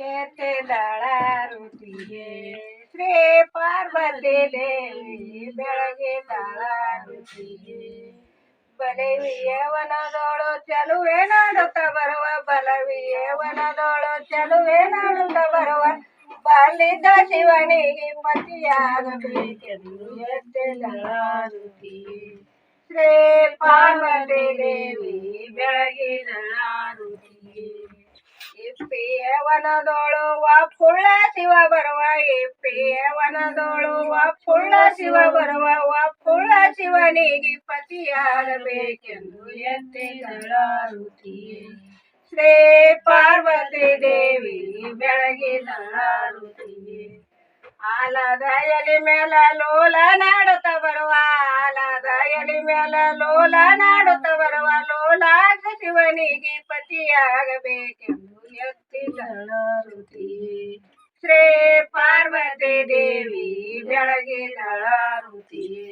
ಎತ್ತಿದಳ ಋತಿಗೆ ಶ್ರೀ ಪಾರ್ವತಿ ದೇವಿ ಬೆಳಗಿದಳ ಋತಿಗೆ ಬಲವಿಯ ವನದೋಳು ಚಲುವೆ ನಾಡುತ್ತ ಬರುವ ಬಲವಿಯ ವನದೋಳು ಚಲುವೆ ನಾಡುತ್ತ ಬರುವ ಬಾಲಿದ್ದ ಶಿವನಿಗೆ ಪತಿಯಾಗಬೇಕೆಂದು ಎತ್ತಿದಳ ಋತಿಗೆ ಶ್ರೀ ಪಾರ್ವತಿ ದೇವಿ ಬೆಳಗಿದಳ ಋತಿಗೆ ಇಪ್ಪಿಯ ವನದೋಳು ಪುಳ್ಳ ಶಿವ ಬರುವ ಪಿಯವನದೊಳುವ ವನದೋಳು ಪುಳ್ಳ ಶಿವ ಬರುವ ಪುಳ್ಳ ಶಿವನಿಗೆ ಪತಿಯಾಗಬೇಕೆಂದು ಎತ್ತಿದಳ ಋತಿಯೇ ಶ್ರೀ ಪಾರ್ವತಿ ದೇವಿ ಬೆಳಗಿದಳ ಋತಿಯೇ ಆಲದ ಎಲಿ ಮೇಲ ಲೋಲ ನಾಡುತ್ತ ಬರುವ ಆಲದ ಎಲಿ ಮೇಲ ಲೋಲ ನಾಡು ಶಿವನಿಗೆ ಪತಿಯಾಗಬೇಕೆಂದು ಎತ್ತಿದಳ ಶ್ರೇ ಪಾರ್ವತಿ ದೇವಿ ಬೆಳಗಿದಳ ಋತಿಯೇ